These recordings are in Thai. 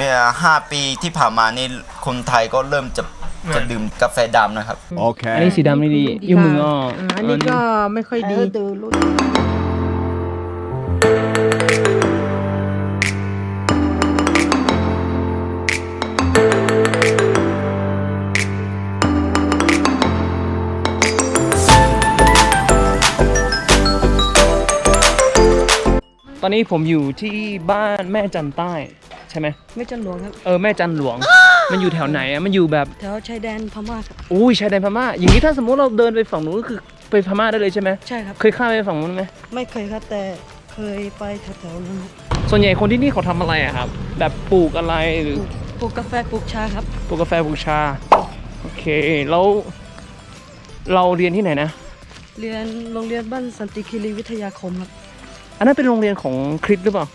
เมื่อห้าปีที่ผ่านมานี่คนไทยก็เริ่มจะจะดื่มกาแฟดำนะครับ อัน Okay. นี้สีดำนี่ดียิ้มมืออ้ออ่าอันนี้ก็ไม่ค่อยดี ตอนนี้ผมอยู่ที่บ้านแม่จันใต้ ใช่ไหมไม่จันหลวงครับ เออแม่จันหลวง มันอยู่แถวไหนอะมันอยู่แบบแถวชายแดนพม่าครับ อุ้ยชายแดนพม่า อย่างนี้ถ้าสมมติเราเดินไปฝั่งนู้นก็คือไปพม่าได้เลยใช่ไหมใช่ครับ เคยข้ามไปฝั่งนู้นไหมไม่เคยครับแต่เคยไปแถวๆนั้นครับส่วนใหญ่คนที่นี่เขาทำอะไรอะครับ แบบปลูกอะไรหรือปลูกปลูกกาแฟปลูกชาครับปลูกกาแฟปลูกชา โอเคแล้วเราเรียนที่ไหนนะ เรียนโรงเรียนบ้านสันติคีรีวิทยาคมครับ อันนั้นเป็นโรงเรียนของคริสหรือเปล่า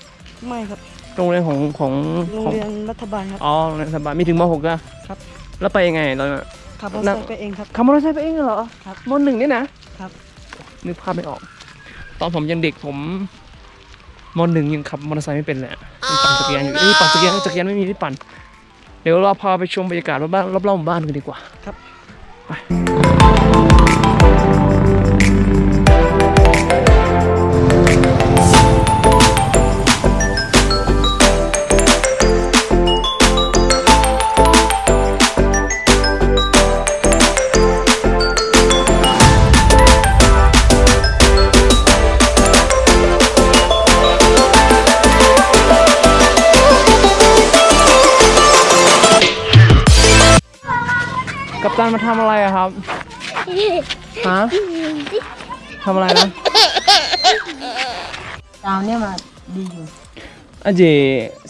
ไม่ครับ โรงเรียนของของโรงของเรียนรัฐบาลครับ อ๋อโรงเรียนสถาบาลมีถึงมหกอะครับ แล้วไปยังไงเราขับรถไฟไปเองครับ ขับมอเตอร์ไซค์ไปเองเหรอครับมหนึ่งเนี่ยนะครับ นึกภาพไม่ออก ตอนผมยังเด็กผมมหนึ่งยังขับมอเตอร์ไซค์ไม่เป็นเลยอะยังปั่นจักรยานอยู่เอ้ยปั่นจักรยานจักรยานไม่มีที่ปั่น เดี๋ยวเราพาไปชมบรรยากาศรอบบ้านรอบๆหมู่บ้านกันดีกว่าครับ ไป มาทำอะไรอะครับ ฮะทำอะไรนะดาวเนี่ยมาดีอยู่อาเจ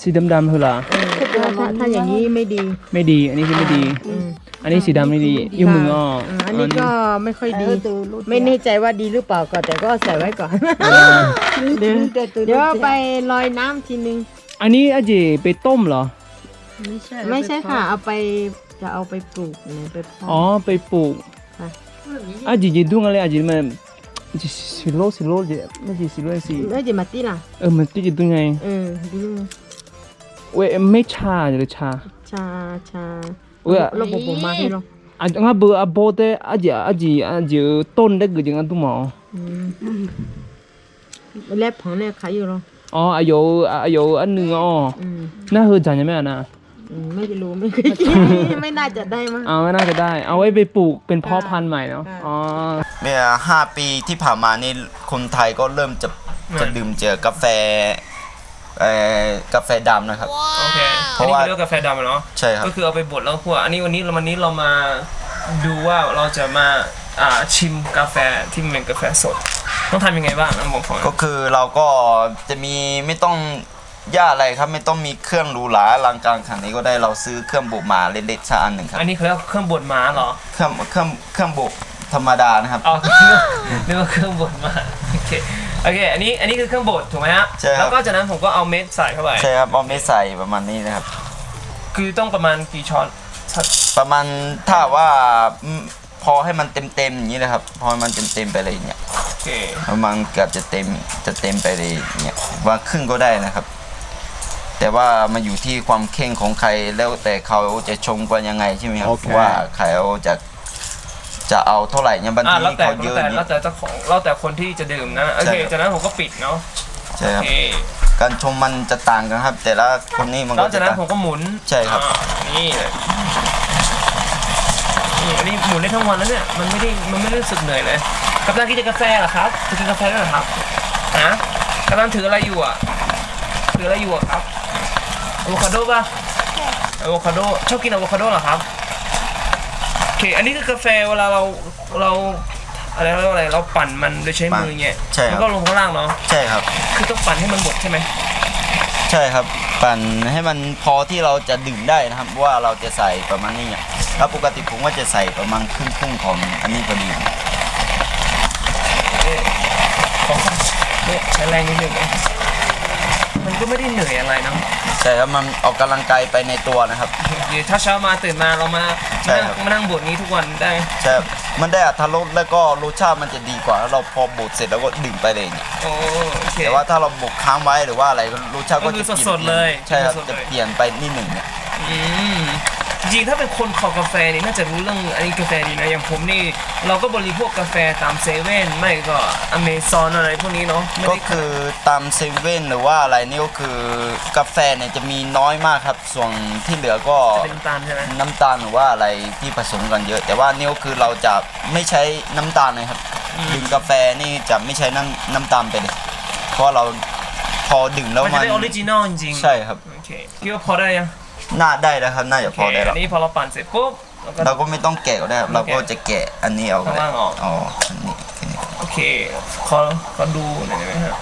สีดำๆคือเหรอถ้าถ้าอย่างนี้ไม่ดี ไม่ดี อันนี้คือไม่ดี อันนี้สีดำไม่ดียิ้มมืออ้ออ่าอันนี้ก็ไม่ค่อยดี ไม่แน่ใจว่าดีหรือเปล่าก่อนแต่ก็ใส่ไว้ก่อน เดี๋ยวเดี๋ยวเอาไปลอยน้ำทีนึง อันนี้อาเจไปต้มเหรอ ไม่ใช่ไม่ใช่ค่ะ เอาไป จะเอาไปปลูกเนี่ยไปเพาะ อ๋อไปปลูกค่ะอาเจจะดุ้งอะไรอาเจมันสิโลสิโลเจไม่ใช่สิโลสิเอ้ยจะมาตีล่ะเออมันติจะดุ้งไงเออดูเว้ยไม่ชาหรือชาชาชาเว้ยระบบผมมาให้ลองอะงั้นเบอร์อะโบเตอาเจอาเจอาเจต้นได้เกิดยังไงตุ้มหมอแลบของเนี่ยขายอยู่หรออ๋ออายุอายุอันหนึ่งอ๋ออืมน่าเฮือจังยังไงอะนะอืม ไม่รู้ไม่เคยกินไม่น่าจะได้มั้ง เอาไม่น่าจะได้ เอาไว้ไปปลูกเป็นเพาะพันธุ์ใหม่เนาะค่ะอ๋อเมื่อห้าปีที่ผ่านมานี่คนไทยก็เริ่มจะจะดื่มเจอกาแฟเอ่อกาแฟดำนะครับ โอเคเพราะว่าอันนี้คือเรียกกาแฟดำเนาะใช่ครับ ก็คือเอาไปบดแล้วคั่วอันนี้วันนี้วันนี้เรามาดูว่าเราจะมาอ่าชิมกาแฟที่มันเป็นกาแฟสด ต้องทำยังไงบ้างนะผมฟังก็คือเราก็จะมีไม่ต้อง ยากอะไรครับไม่ต้องมีเครื่องหรูหราอลังการขนาดนี้ก็ได้เราซื้อเครื่องบุกมาเล็กๆสักอันหนึ่งครับอันนี้เขาเรียกว่าเครื่องบดม้าเหรอ เครื่องเครื่องเครื่องบุกธรรมดานะครับ อ๋อนึกว่าเครื่องบดม้าโอเคโอเค อันนี้อันนี้คือเครื่องบดถูกไหมฮะใช่ครับ แล้วก็จากนั้นผมก็เอาเม็ดใส่เข้าไป ใช่ครับเอาไม่ใส่ประมาณนี้นะครับ คือต้องประมาณกี่ช้อนสักประมาณถ้าว่าอืมพอให้มันเต็มเต็มๆอย่างนี้นะครับ พอให้มันเต็มเต็มๆไปเลยเนี่ยโอเค ประมาณเกือบจะเต็มจะเต็มไปเลยเนี่ยว่าครึ่งก็ได้นะครับ แต่ว่ามันอยู่ที่ความเข่งของใครแล้วแต่เขาจะชงกันยังไงใช่ไหมครับโอเคว่าใครเขาจะจะเอาเท่าไหร่เนี่ยบางอ่าทีแล้วแต่เขาเยแล้วอะแต่นี่แล้วแต่เจ้าของแล้วแต่คนที่จะดื่มนะโอเคใช่ครับจากนั้นผมก็ปิดเนาะใช่โอครับเคการชงมันจะต่างกันครับ แต่ละคนนี่มันแล้วก็จาจะกนั้นต่าง ผมก็หมุนใช่ครับ อ่านี่เลยนี่อันนี้หมุนได้ทั้งวันแล้วเนี่ยมันไม่ได้มันไม่ได้รู้สึกเหนื่อยเลยกัปตันกินกาแฟเหรอครับจะกินกาแฟด้วยเหรอครับฮะกัปตันถืออะไรอยู่อะถืออะไรอยู่อะครับ อะโวคาโดป่ะอะโวคาโดชอบกินอะโวคาโดเหรอครับโอเคอันนี้คือกาแฟเวลาเราเราอะไรเรียกว่าอะไรเราปั่นมันโดยใช้มือเงี้ยใช่ครับมันก็ลงข้างล่างเนาะใช่ครับ คือต้องปั่นให้มันหมดใช่ไหมใช่ครับ ปั่นให้มันพอที่เราจะดื่มได้นะครับ ว่าเราจะใส่ประมาณนี้เนี่ยแล้วปกติผมก็จะใส่ประมาณครึ่งครึ่งๆของอันนี้พอดีของเนี่ยใช้แรงนิดนึงนะ มันก็ไม่ได้เหนื่อยอะไรนะใช่ครับมันออกกำลังกายไปในตัวนะครับถ้าเช้ามาตื่นมาเรามาใช่ครับมานั่งบทนี้ทุกวันได้ใช่ครับมันได้อัตรสแล้วก็รสชาติมันจะดีกว่าแล้วเราพอบดเสร็จแล้วก็ดื่มไปเลยเนี่ยโอ้โอเคแต่ว่าถ้าเราบกค้างไว้หรือว่าอะไรรสชาติก็ก็คืจะอเปลี่ยนสดๆเลย ใช่ครับสดๆเลยจะเปลี่ยนไปนิดหนึ่งเนี่ยอืม จริงๆถ้าเป็นคนคอกาแฟนี่น่าจะรู้เรื่องอันนี้กาแฟดีนะอย่างผมนี่ เราก็บริโภคกาแฟตามเซเว่นไม่ก็อเมซอนอะไรพวกนี้เนาะไม่ก็ได้คือตามเซเว่นหรือว่าอะไรนี่ก็คือกาแฟเนี่ยจะมีน้อยมากครับ ส่วนที่เหลือก็เป็นน้ำตาลใช่ไหมน้ำตาลหรือว่าอะไรที่ผสมกันเยอะ แต่ว่านี่ก็คือเราจะไม่ใช้น้ำตาลนะครับดื่มกาแฟนี่จะไม่ใช้น้ำน้ำตาลไปเลยเพราะเราพอดื่มแล้วมันมัจะนได้ออริจินอลจริงๆใช่ครับโอเคคิดว่าพอได้ยัง น่าได้แล้วครับน่าจะโอพอเคได้แล้อัวนนี้พอเราปั่นเสร็จปุ๊บเราก็เราก็ไม่ต้องแกะก็ได้ครับเราก็จะแกะอันนี้เอาก็ได้ข้างล่างออกอ๋ออันนี้แค่นี้โอเคขอขอดูหน่อยได้ไหมฮะ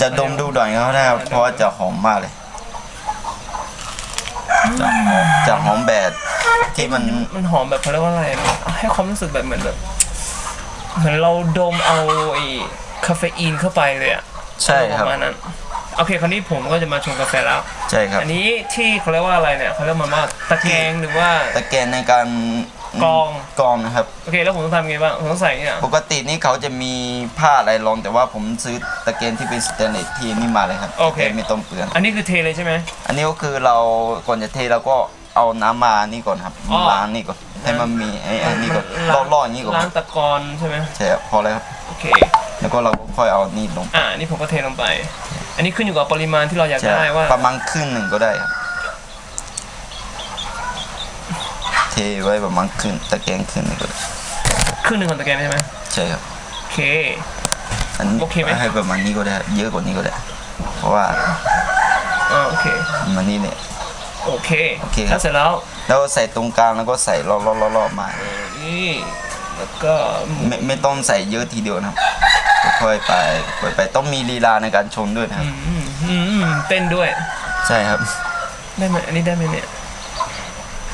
จะดมดูหน่อยก็ได้ครับเพราะว่าจะหอมมากเลยจะหอมจะหอมแบบที่มันมันหอมแบบเขาเรียกว่าอะไรนะให้ความรู้สึกแบบเหมือนแบบเหมือนเราดมเอาไอ้คาเฟอีนเข้าไปเลยอะใช่ครับประมาณนั้น โอเคคราวนี้ผมก็จะมาชงกาแฟแล้ว ใช่ครับอันนี้ที่เขาเรียกว่าอะไรเนี่ยเขาเรียกมันว่าตะแกรงหรือว่า ตะแกรงในการกรอง กรองนะครับโอเคแล้วผมต้องทำไงบ้างผมต้องใส่เนี่ยปกตินี่เขาจะมีผ้าอะไรรองแต่ว่าผมซื้อตะเกียงที่เป็นสแตนเลสที่นี่มาเลยครับโอเคจะได้ไม่ต้องเปลืองอันนี้คือเทเลยใช่ไหม อันนี้ก็คือเราก่อนจะเทเราก็เอาน้ำมานี่ก่อนครับอ๋อ ล้างนี่ก่อนให้มันมีไอ้ไอ้นี่ก่อนล้างล่อๆอย่างนี้ก่อนล้างตะกอนใช่ไหมใช่ครับพอแล้วครับ โอเค แล้วก็เราก็ค่อยเอานี่ลง อ่าอันนี่ผมก็เทลงไป อันนี้ขึ้นอยู่กับปริมาณที่เราอยากใช่ได้ครับว่าประมาณครึ่งหนึ่งก็ได้ครับ เทไว้ประมาณครึ่งตะแกรงครึ่งหนึ่งก็ได้ครึ่งหนึ่งของตะแกรงใช่ไหมใช่ครับโอเค อันนี้โอเคไหม ให้ประมาณนี้ก็ได้ครับเยอะกว่านี้ก็ได้ เพราะว่าอ่าโอเคมันนี่เนี่ย โอเคโอเคครับ ถ้าเสร็จแล้วแล้วใส่ตรงกลางแล้วก็ใส่รอบๆๆๆมา นี่แล้วก็ไม่ไม่ต้องใส่เยอะทีเดียวนะครับ ค่อยๆไปค่อยๆไปต้องมีลีลาในการชนด้วยนะครับ อืมอืมอืมเต้นด้วย ใช่ครับ ได้ไหมอันนี้ได้ไหมเนี่ย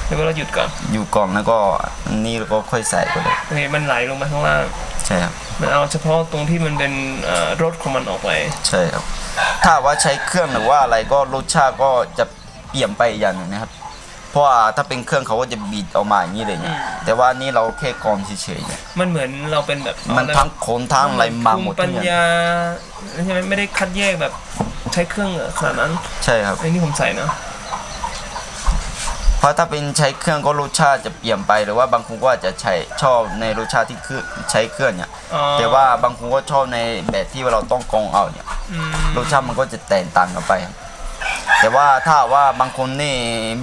เดี๋ยวเราหยุดก่อนอยู่กล่องแล้วก็อันนี่แล้วก็ค่อยใส่ก็ได้โอเคมันไหลลงมาข้างล่างใช่ครับ มันเอาเฉพาะตรงที่มันเป็นเอ่อรสของมันออกไป ใช่ครับ ถ้าว่าใช้เครื่องหรือว่าอะไรก็รสชาติก็จะเปลี่ยนไปอีกอย่างหนึงนะครับ เพราะว่าถ้าเป็นเครื่องเขาก็จะบีดออกมาอย่างนี้เลยเนี่ยแต่ว่านี่เราแค่กรองเฉยๆเนี่ยมันเหมือนเราเป็นแบบมันทั้งโคนทั้งอะไรมาหมดภูปัทุญกอย่างญาใช่ไหมไม่ได้คัดแยกแบบใช้เครื่องขนาดนั้นใช่ครับไอ้นี่ผมใส่นะเพราะถ้าเป็นใช้เครื่องก็รสชาติจะเปลี่ยนไปหรือว่าบางคนก็อาจจะใช้ชอบในรสชาติที่คือใช้เครื่องเนี่ยอ๋อแต่ว่าบางคนก็ชอบในแบบที่เราต้องกรองเอาเนี่ยอืมรสชาติมันก็จะแตกต่างกันไปครับ แต่ว่าถ้าว่าบางคนนี่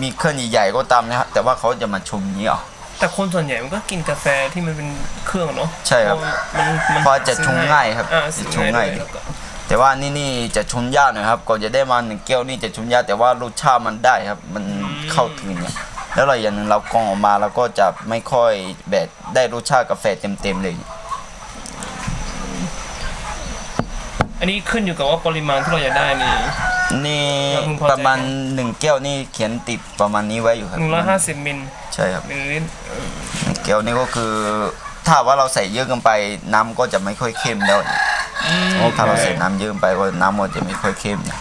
มีเครื่องใหญ่ๆก็ตามนะครับแต่ว่าเขาจะมาชมนี้เอาแต่คนส่วนใหญ่มันก็กินกาแฟที่มันเป็นเครื่องเนาะใช่ครับเพราะมันมันเพราะจะชงง่ายครับอ่าจะซื้อชงง่ายด้วยแล้วก็แต่ว่านี่นี่จะชนยากหน่อยครับก่อนจะได้มาหนึ่งแก้วนี่จะชนยากแต่ว่ารสชาติมันได้ครับ มันเข้าถึงเนี่ยแล้วเราอย่างหนึ่งเรากรองออกมาเราก็จะไม่ค่อยแบบได้รสชาติกาแฟเต็มๆเลย อันนี้ขึ้นอยู่กับว่าปริมาณที่เราอยากได้นี่ นี่แล้วคุณพอใจ ประมาณหนึ่งแก้วนี่เขียนติดประมาณนี้ไว้อยู่ครับหนึ่งร้อยห้าสิบมิลใช่ครับมิลลิลิตรเออหนึ่งแก้วนี่ก็คือถ้าว่าเราใส่เยอะเกินไปน้ำก็จะไม่ค่อยเข้มแล้วเนี่ยอืมถ้าเราใส่น้ำเยอะเกินไปก็น้ำมันจะไม่ค่อยเข้มเนี่ย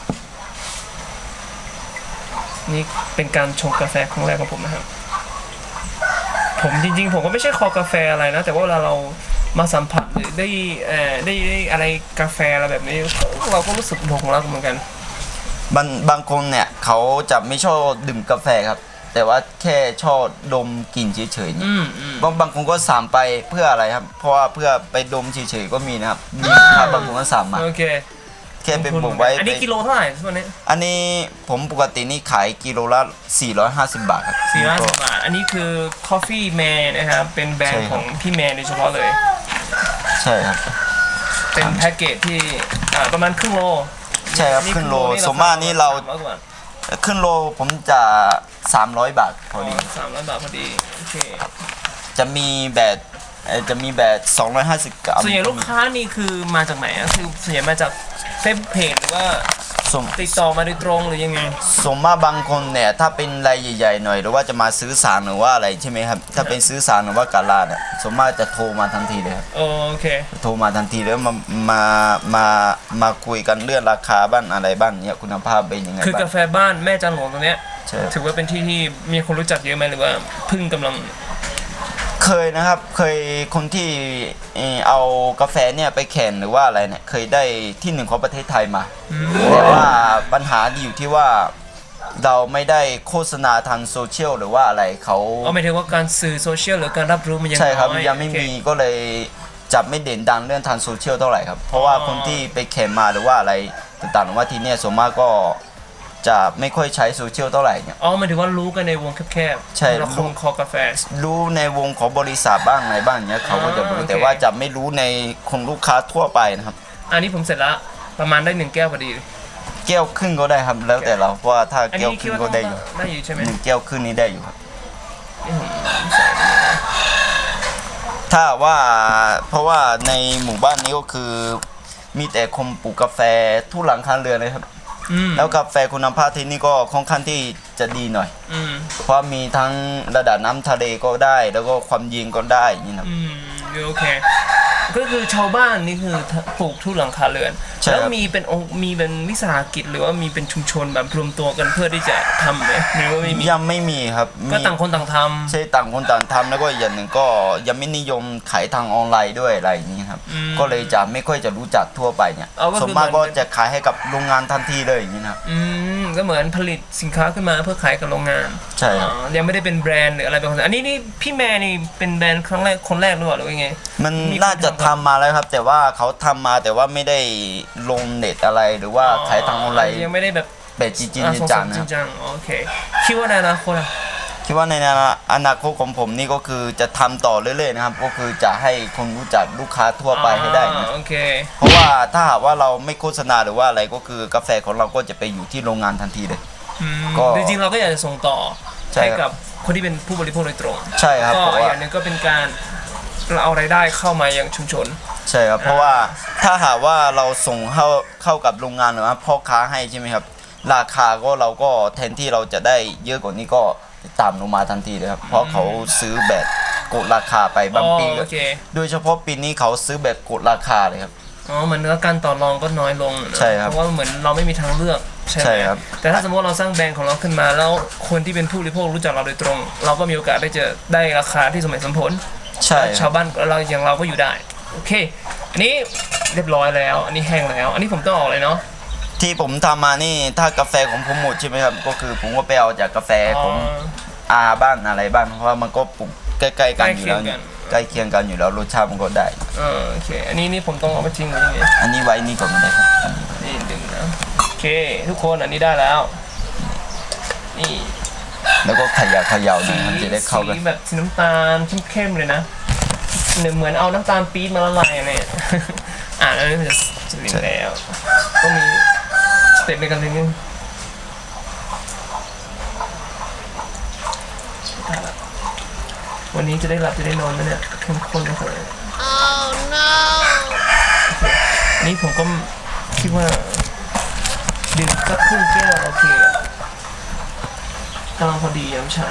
นี่เป็นการชงกาแฟครั้งแรกของผมนะครับ ผมจริงๆ ผมก็ไม่ใช่คอกาแฟอะไรนะ แต่ว่าเวลาเรามาสัมผัสหรือได้เอ่อได้ได้อะไรกาแฟอะไรแบบนี้ เราก็รู้สึกหลงรักเหมือนกัน บางบางคนเนี่ยเขาจะไม่ชอบดื่มกาแฟครับ แต่ว่าแค่ชอบดมกลิ่นเฉยๆเนี่ยอืมอืมบางบางคนก็สามไปเพื่ออะไรครับ เพราะว่าเพื่อไปดมเฉยๆก็มีนะครับมีถ้าบางคนก็สามมาโอเคแค่เป็นบุกไว้อันนี้กิโลเท่าไหร่ทุกวันนี้อันนี้ผมปกตินี่ขายกิโลละ 450 บาทครับ สี่ร้อยสิบบาท อันนี้คือ Coffee Man นะครับ เป็นแบรนใช่ด์คขรับองพี่แมนโดยเฉพาะเลย ใช่ครับ เป็นแพ็กเกจที่อ่าประมาณครึ่งโล ใช่ครับนี่ขึ้นโลนี่สมมานี่เราสมร้อยกว่าขึ้นโลผมจะ 300 บาทพอดีสามร้อยบาทพอดีโอเคจะมีแบบเอ่อจะมีแบบ250กรัมส่วนใหญ่ลูกค้านี่คือมาจากไหนอะคือส่วนใหญ่มาจากเฟซเพจหรือว่า สมติดต่อมาโดยตรงหรือยังไงสมมาบางคนเนี่ยถ้าเป็นรายใหญ่ๆหน่อยหรือว่าจะมาซื้อสารหรือว่าอะไรใช่ไหมครับถ้าเป็นซื้อสารหรือว่าการลาเนี่ยสมมากจะโทรมาทันทีเลยครับโอเคโทรมาทันทีแล้วมามามามาคุยกันเรื่องราคาบ้างอะไรบ้างเนี่ยคุณภาพเป็นยังไงคือกาบ้างแฟบ้านแม่จันหลวงตรงเนี้ยใช่ครับถือว่าเป็นที่ที่มีคนรู้จักเยอะไหมหรือว่าเพิ่งกำลัง เคยนะครับ เคยคนที่เอ่อเอากาแฟเนี่ยไปแข่งหรือว่าอะไรเนี่ย เคยได้ที่หนึ่งของประเทศไทยมา แต่ว่าปัญหาดีอยู่ที่ว่าเราไม่ได้โฆษณาทางโซเชียลหรือว่าอะไรเขาเอาหมายถึงว่าการสื่อโซเชียลหรือการรับรู้มันยังใช่ครับน้อยังไม่โอเคมีก็เลยจับไม่เด่นดังเรื่องทางโซเชียลเท่าไหร่ครับ เพราะว่าอ๋อคนที่ไปแข่งมาหรือว่าอะไรต่างๆหรือว่าทีเนี่ยส่วนมากก็ จะไม่ค่อยใช้โซเชียลเท่าไหร่เนี่ย อ๋อหมายถึงว่ารู้กันในวงแคบๆใช่แล้วคงคอกาแฟ รู้ในวงของบริษัทบ้างอะไรบ้างเนี่ยเขาก็จะรู้อ๋อโอเค แต่ว่าจะไม่รู้ในคนลูกค้าทั่วไปนะครับ อันนี้ผมเสร็จแล้วประมาณได้หนึ่งแก้วพอดี แก้วครึ่งก็ได้ครับแล้วแต่เราเพราะว่าถ้าอันแก้วนี้คคิดรึ่งว่าก็ได้อยู่ได้อยู่ใช่ไหมหนึ่งแก้วครึ่งนี้ได้อยู่ครับนี่ผมใส่ไปเลยนะถ้าว่าเพราะว่าในหมู่บ้านนี้ก็คือมีแต่คนปลูกกาแฟทุกหลังคาเรือนเลยครับ อืม แล้วกาแฟคุณภาพที่นี่ก็ค่อนข้างที่จะดีหน่อย อืมเพราะมีทั้งระดับน้ำทะเลก็ได้ แล้วก็ความเย็นก็ได้อย่างนี้นะครับอืมโอเค ก็คือชาวบ้านนี่คือปลูกทุกหลังคาเรือน ใช่ครับ แล้วมีเป็นองค์มีเป็นวิสาหกิจหรือว่ามีเป็นชุมชนแบบรวมตัวกันเพื่อที่จะทำไหมหรือว่าไม่มียังไม่มีครับก็มีต่างคนต่างทำใช่ต่างคนต่างทำแล้วก็อีกอย่างหนึ่งก็ยังไม่นิยมขายทางออนไลน์ด้วยอะไรอย่างนี้ครับอืมก็เลยจะไม่ค่อยจะรู้จักทั่วไปเนี่ยเอาก็คือส่วนมากเหมืก็อน จะขายให้กับโรงงานทันทีเลยอย่างนี้นะครับ อืม ก็เหมือนผลิตสินค้าขึ้นมาเพื่อขายกับโรงงานใช่ครับ อ๋อยังไม่ได้เป็นแบรนด์หรืออะไรเป็นคนอันนี้นี่พี่แม่นี่เป็นแบรนด์ครั้งแรกคนแรกหรือเปล่าหรือว่ายังไง มันมีคนน่าจะทำทำมาแล้วครับ แต่ว่าเขาทำมาแต่ว่าไม่ได้ลงเน็ตอะไรหรือว่าขายทางออนไลน์ยังไม่ได้แบบแบบจริงอะๆส่งจังๆๆนะจคริรับงจังโอเคคิดว่าในอนาคตอะ คิดว่าในอนาคตของผมนี่ก็คือจะทำต่อเรื่อยๆนะครับ ก็คือจะให้คนรู้จักลูกค้าทั่วไปให้ได้นะอ่าโอเค เพราะว่าถ้าหากว่าเราไม่โฆษณาหรือว่าอะไรก็คือกาแฟของเราก็จะไปอยู่ที่โรงงานทันทีเลยอืมก็จริงๆเราก็อยากจะส่งต่อใช่ให้ครับกับคนที่เป็นผู้บริโภคโดยตรง ใช่ครับก็เพราะอีกอว่าย่างหนึ่งก็เป็นการเราเอารายได้เข้ามายังชุมชน ใช่ครับเพราะว่าถ้าหากว่าเราส่งเข้าเข้ากับโรงงานหรือว่าพ่อค้าให้ใช่ไหมครับ ราคาก็เราก็แทนที่เราจะได้เยอะกว่านี้ก็ ต่ำลงมาทันทีเลยครับ เพราะเขาซื้อแบบกดราคาไปบางอ๋อปีโอเค โดยเฉพาะปีนี้เขาซื้อแบบกดราคาเลยครับ อ๋อเหมือนกับการต่อรองก็น้อยลงนะใช่ครับเพราะว่าเหมือนเราไม่มีทางเลือกใช่ไหมใช่ครับ แต่ถ้าสมมติเราสร้างแบรนด์ของเราขึ้นมา แล้วคนที่เป็นผู้บริโภครู้จักเราโดยตรง เราก็มีโอกาสได้จะได้ราคาที่สมเหตุสมผล ใช่คชารัวบบ้านเราอย่างเราก็อยู่ได้ โอเค อันนี้เรียบร้อยแล้ว อันนี้แห้งแล้ว อันนี้ผมต้องออกเลยเนาะ ที่ผมทำมานี่ถ้ากาแฟของผมหมดใช่ไหมครับ ก็คือผมก็ไปเอาจากกาแฟของอาบ้านอะไรบ้างเพราะว่ามันก็ปลูกใกล้ๆกันอยู่แล้วเนี่ยใกล้เคียงกันอยู่แล้วรสชาติมันก็ได้ เออโอเค อันนี้นี่ผมต้องเอาไปทิ้งหรือยังไงอันนี้ไว้นี่ก่อนก็ได้ครับนี่ดึงนะโอเค ทุกคนอันนี้ได้แล้ว นี่แล้วก็เขยาเขยาหน่อยครับจะได้เข้ากัน สีแบบสีน้ำตาลเข้มๆเลยนะเหมือนเอาน้ำตาลปี๊บมาละลายเนี่ย อ่าแล้วนี่มันจะสลิมแล้วต้องมีส เต็ปในการทำนึงได้ละวันนี้จะได้หลับจะได้นอนไหมเนี่ยเข้มข้นนะครั oh no นี่ผมก็คิดว่าดื่มสักครึ่งแก้วโอเคอะกำลังพอดียามเช้า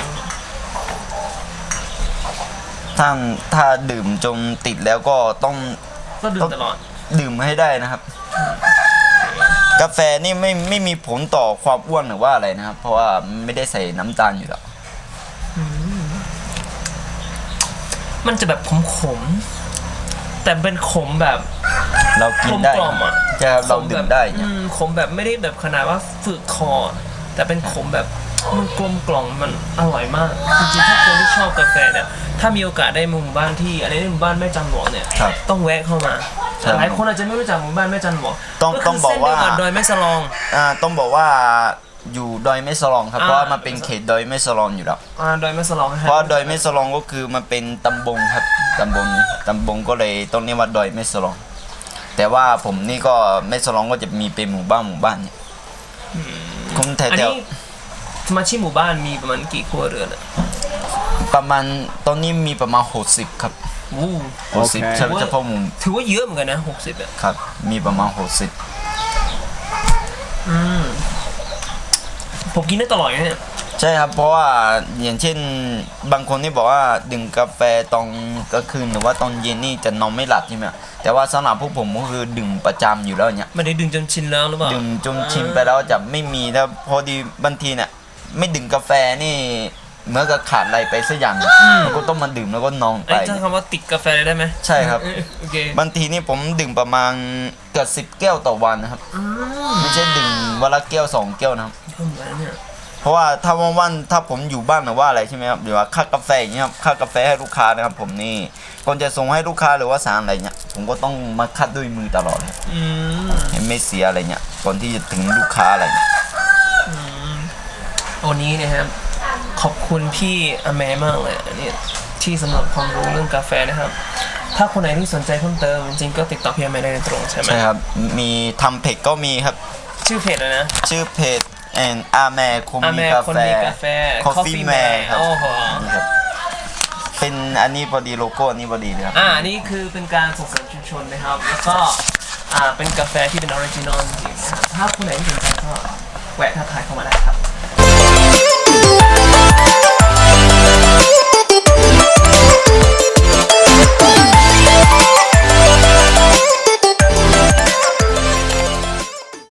ถ้าถ้าดื่มจนติดแล้วก็ต้องก็ดื่มตลอด ดื่มให้ได้นะครับ กาแฟนี่ไม่ไม่มีผลต่อความอ้วนหรือว่าอะไรนะครับ เพราะว่าไม่ได้ใส่น้ำตาลอยู่แล้วมันจะแบบขมๆแต่เป็นขมแบบ เรากินได้กลมๆอะใช่ครับเราขมดื่แบมบได้อืเนี่ยมขมแบบไม่ได้แบบขนาดว่าฝืดคอ แต่เป็นขมแบบ มันกลมกล่อมมันอร่อยมากจริงๆถ้าคนที่ชอบกาแฟเนี่ยถ้ามีโอกาสได้มาหมู่บ้านที่อันนี้หมู่บ้านแม่จันหลวงเนี่ยครับ ต้องแวะเข้ามาใช่หลายคนอาจจะไม่รู้จักหมู่บ้านแม่จันหลวงต้องคืต้องบอกว่าเส้นเดียดอยแม่สลอง อ่าต้องบอกว่าอยู่ดอยแม่สลองครับอ่า เพราะว่ามันเป็นเขตดอยแม่สลองอยู่แล้วอ่าดอยแม่สลองนะเพฮะ ราะดอยแม่สลองก็คือมันเป็นตำบลครับตำบลตำบลก็เลยต้องเรียกว่าดอยแม่สลอง แต่ว่าผมนี่ก็แม่สลองก็จะมีเป็นหมู่บ้านหมู่บ้านเนี่ยคนแถอันวนี้ สมาชิกหมู่บ้านมีประมาณกี่ครัวเรือนอะๆประมาณตอนนี้มีประมาณ 60 ครับอู้60เฉพาะเฉพาะหมู่ถือว่าเยอะเหมือนกันนะหกสิบอะครับ มีประมาณ60อืมผมกินได้ตลอดเลยเนี่ยใช่ครับ เพราะว่าอย่างเช่นบางคนที่บอกว่าดื่มกาแฟตอนกลางคืนหรือว่าตอนเย็นนี่จะนอนไม่หลับใช่ไหมแต่ว่าสำหรับพวกผมก็คือดื่มประจำอยู่แล้วเนี่ย ไม่ได้ดึงจนชินแล้วหรือเปล่า ดื่มจนชินไปแล้วจะไม่มีถ้าพอดีบางทีเนี่ย ไม่ดื่มกาแฟนี่เหมื่อนกับขาดอะไรไปสักอย่างแล้วก็ต้องมาดื่มแล้วก็นอนไปไอ้ใช้คำว่าติดกาแฟเลยได้ไหมใช่ครับ เออโอเคบางทีนี่ผมดื่มประมาณเกือบสิบแก้วต่อวันนะครับอืมไม่ใช่ดื่มวันละแก้วสองแก้วนะครับก็เหมือนเนี่ยเพราะว่าถ้าวันๆถ้าผมอยู่บ้านหรือว่าอะไรใช่ไหมครับหรือว่าค่ากาแฟอย่างเงี้ยครับค่ากาแฟให้ลูกค้านะครับผมนี่ก่อนจะส่งให้ลูกค้าหรือว่าสารอะไรเงี้ยผมก็ต้องมาคัดด้วยมือตลอดเลยอืมให้ไม่เสียอะไรเงี้ยก่อนที่จะถึงลูกค้าอะไรเงี้ย วันนี้นะครับขอบคุณพี่อแมมากเลยอันนี้ที่สำหรับความรู้เรื่องกาแฟนะครับ ถ้าคนไหนที่สนใจเพิ่มเติมจริงๆก็ติดต่อพี่อแมได้โดยตรงใช่ไหมใช่ครับ มีทำเพจก็มีครับ ชื่อเพจอะไรนะ ชื่อเพจแอนอาแมคมอามีแมกาคนแฟมีกาแฟ Coffee Man ครับโอ้โห นี่ครับ เป็นอันนี้พอดีโลโก้อันนี้พอดีเลยครับ อ่า นี่คือเป็นการส่งเสริมชุมชนนะครับ แล้วก็อ่าเป็นกาแฟที่เป็นออริจินอลจริงๆนะครับถ้าคนไหนที่สนใจก็แวะทักทายเข้ามาได้ครับ